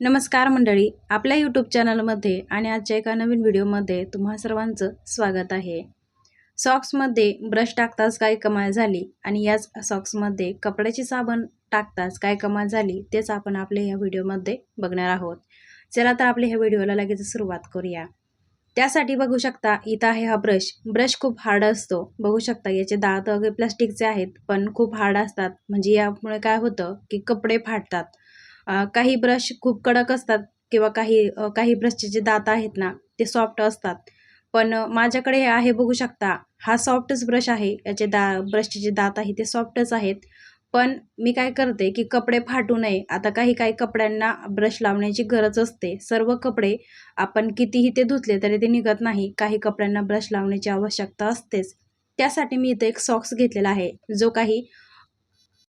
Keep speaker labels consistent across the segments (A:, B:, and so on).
A: नमस्कार मंडळी आपल्या यूट्यूब चॅनलमध्ये आणि आजच्या एका नवीन व्हिडिओमध्ये तुम्हा सर्वांचं स्वागत आहे. सॉक्समध्ये ब्रश टाकताच काय कमाल झाली आणि याच सॉक्समध्ये कपड्याची साबण टाकताच काय कमाल झाली तेच आपण आपल्या ह्या व्हिडिओमध्ये बघणार आहोत. चला तर आपल्या ह्या व्हिडिओला लगेच सुरुवात करूया. त्यासाठी बघू शकता इथं आहे हा ब्रश. ब्रश खूप हार्ड असतो. बघू शकता याचे दात वगैरे प्लास्टिकचे आहेत पण खूप हार्ड असतात. म्हणजे यामुळे काय होतं की कपडे फाटतात. काही ब्रश खूप कडक असतात किंवा काही काही ब्रशचे जे दात आहेत ना ते सॉफ्ट असतात. पण माझ्याकडे हे आहे बघू शकता हा सॉफ्टच ब्रश आहे याचे दा ब्रशचे जे दात आहे ते सॉफ्टच आहेत. पण मी काय करते की कपडे फाटू नये. आता काही काही कपड्यांना ब्रश लावण्याची गरज असते. सर्व कपडे आपण कितीही ते धुतले तरी ते निघत नाही. काही कपड्यांना ब्रश लावण्याची आवश्यकता असतेच. त्यासाठी मी इथे एक सॉक्स घेतलेला आहे जो काही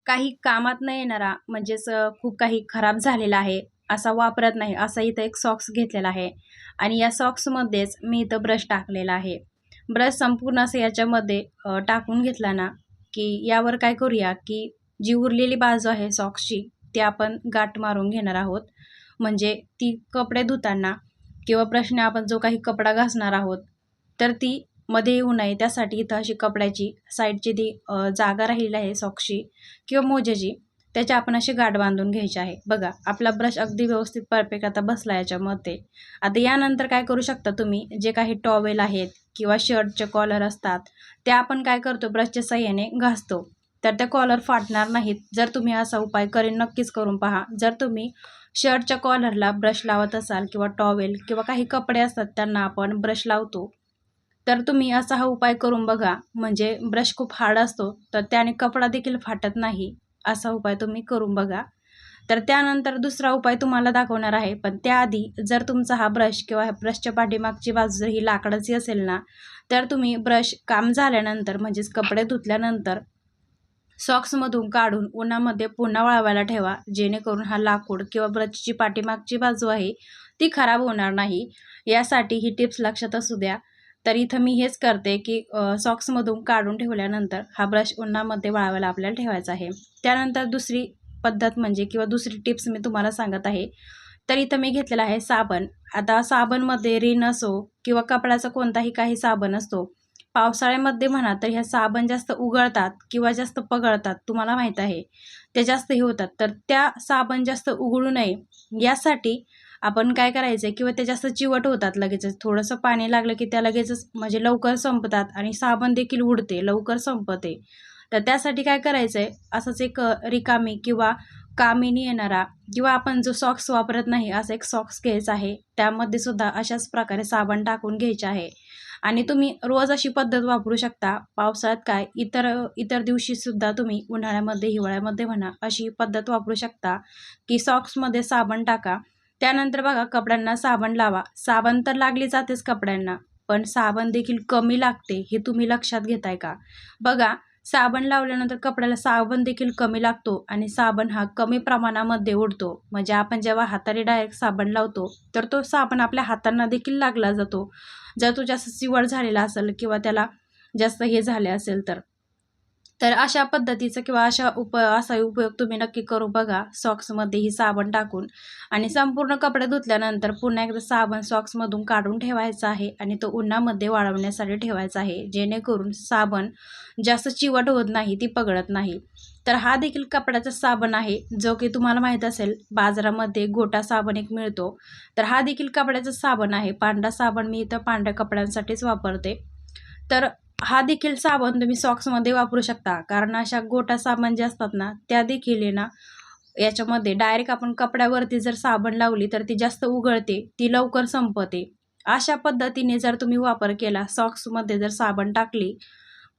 A: काही कामात न येणारा म्हणजेच खूप काही खराब झालेला आहे असा वापरत नाही असा इथं एक सॉक्स घेतलेला आहे. आणि या सॉक्समध्येच मी इथं ब्रश टाकलेला आहे. ब्रश संपूर्ण असं याच्यामध्ये टाकून घेतला ना की यावर काय करूया की जी उरलेली बाजू आहे सॉक्सची ती आपण गाठ मारून घेणार आहोत. म्हणजे ती कपडे धुताना किंवा ब्रशने आपण जो काही कपडा घासणार आहोत तर ती मध्ये येऊ नये त्यासाठी इथं अशी कपड्याची साईडची ती जागा राहिलेली आहे सॉक्सची किंवा मोज्याची त्याच्या आपण अशी गाठ बांधून घ्यायची आहे. बघा आपला ब्रश अगदी व्यवस्थित परफेक्ट आता बसला याच्यामध्ये आता यानंतर काय करू शकता तुम्ही? जे काही टॉवेल आहेत किंवा शर्टचे कॉलर असतात ते आपण काय करतो? ब्रशच्या सहाय्याने घासतो. तर त्या कॉलर फाटणार नाहीत. जर तुम्ही असा उपाय करेन नक्कीच करून पहा. जर तुम्ही शर्टच्या कॉलरला ब्रश लावत असाल किंवा टॉवेल किंवा काही कपडे असतात त्यांना आपण ब्रश लावतो. तर तुम्ही असा हा उपाय करून बघा. म्हणजे ब्रश खूप हार्ड असतो तर त्याने कपडा देखील फाटत नाही असा उपाय तुम्ही करून बघा. तर त्यानंतर दुसरा उपाय तुम्हाला दाखवणार आहे पण त्याआधी जर तुमचा हा ब्रश किंवा ब्रशच्या पाठीमागची बाजू जर ही लाकडाची असेल ना तर तुम्ही ब्रश काम झाल्यानंतर म्हणजेच कपडे धुतल्यानंतर सॉक्समधून काढून उन्हामध्ये पुन्हा वाळवायला ठेवा जेणेकरून हा लाकूड किंवा ब्रशची पाठीमागची बाजू आहे ती खराब होणार नाही. यासाठी ही टिप्स लक्षात असू द्या. तर इथं मी हेच करते की सॉक्समधून काढून ठेवल्यानंतर हा ब्रश उन्हामध्ये वाळवायला आपल्याला ठेवायचा आहे. त्यानंतर दुसरी पद्धत म्हणजे किंवा दुसरी टिप्स मी तुम्हाला सांगत आहे. तर इथं मी घेतलेला आहे साबण. आता साबणमध्ये रिन असो किंवा कपड्याचा कोणताही काही साबण असतो पावसाळ्यामध्ये म्हणा तर ह्या साबण जास्त उगळतात किंवा जास्त पगळतात तुम्हाला माहीत आहे. ते जास्त हे होतात. तर त्या साबण जास्त उघडू नये. यासाठी आपण काय करायचं आहे किंवा ते जास्त चिवट होतात लगेचच. थोडंसं पाणी लागलं की त्या लगेचच म्हणजे लवकर संपतात आणि साबण देखील उडते लवकर संपते. तर त्यासाठी काय करायचं आहे असंच एक रिकामी किंवा कामिनी येणारा किंवा आपण जो सॉक्स वापरत नाही असा एक सॉक्स घ्यायचा आहे. त्यामध्ये सुद्धा अशाच प्रकारे साबण टाकून घ्यायचे आहे. आणि तुम्ही रोज अशी पद्धत वापरू शकता. पावसाळ्यात काय इतर इतर दिवशीसुद्धा तुम्ही उन्हाळ्यामध्ये हिवाळ्यामध्ये म्हणा अशी पद्धत वापरू शकता की सॉक्समध्ये साबण टाका. त्यानंतर बघा कपड्यांना साबण लावा. साबण तर लागली जातेच कपड्यांना पण साबण देखील कमी लागते हे तुम्ही लक्षात घेताय का? बघा साबण लावल्यानंतर कपड्याला साबण देखील कमी लागतो आणि साबण हा कमी प्रमाणामध्ये उडतो. म्हणजे आपण जेव्हा हाताने डायरेक्ट साबण लावतो तर तो साबण आपल्या हातांना देखील लागला जातो. जर तो जास्त चिवट झालेला असेल किंवा त्याला जास्त हे झाले असेल तर. तर अशा पद्धतीचं किंवा अशा उप असा उपयोग तुम्ही नक्की करू बघा. सॉक्समध्ये ही साबण टाकून आणि संपूर्ण कपडे धुतल्यानंतर पुन्हा एकदा साबण सॉक्समधून काढून ठेवायचा आहे आणि तो उन्हामध्ये वाळवण्यासाठी ठेवायचा आहे. जेणेकरून साबण जास्त चिवट होत नाही ती पगळत नाही. तर हा देखील कपड्याचा साबण आहे. जो की तुम्हाला माहीत असेल बाजारामध्ये गोटा साबण एक मिळतो. तर हा देखील कपड्याचा साबण आहे. पांढरा साबण मी इथं पांढऱ्या कपड्यांसाठीच वापरते. तर हा देखील साबण तुम्ही सॉक्समध्ये वापरू शकता. कारण अशा गोटा साबण जे असतात ना त्या देखील आहे ना याच्यामध्ये डायरेक्ट आपण कपड्यावरती जर साबण लावली तर ती जास्त उघळते ती लवकर संपते. अशा पद्धतीने जर तुम्ही वापर केला सॉक्समध्ये जर साबण टाकली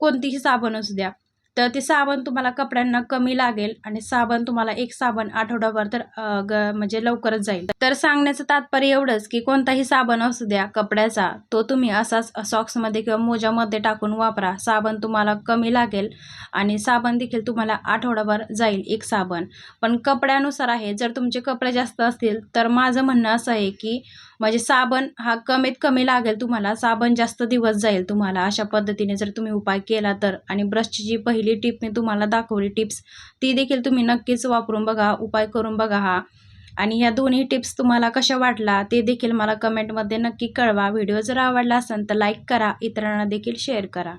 A: कोणतीही साबण असू द्या तर ते साबण तुम्हाला कपड्यांना कमी लागेल आणि साबण तुम्हाला एक साबण आठवडाभर तर ग म्हणजे लवकरच जाईल. तर सांगण्याचं तात्पर्य एवढंच की कोणताही साबण असू द्या कपड्याचा तो तुम्ही असाच सॉक्समध्ये किंवा मोजामध्ये टाकून वापरा. साबण तुम्हाला कमी लागेल आणि साबण देखील तुम्हाला आठवडाभर जाईल एक साबण. पण कपड्यानुसार आहे जर तुमचे कपडे जास्त असतील तर माझं म्हणणं असं आहे की म्हणजे साबण हा कमीत कमी लागेल तुम्हाला साबण जास्त दिवस जाईल तुम्हाला. अशा पद्धतीने जर तुम्ही उपाय केला तर. आणि ब्रशची जी पहिली टीप मी तुम्हाला दाखवली टिप्स ती देखील तुम्ही नक्कीच वापरून बघा उपाय करून बघा हा. आणि ह्या दोन्ही टिप्स तुम्हाला कशा वाटला ते देखील मला कमेंटमध्ये नक्की कळवा. व्हिडिओ जर आवडला असेल तर लाईक करा इतरांना देखील शेअर करा.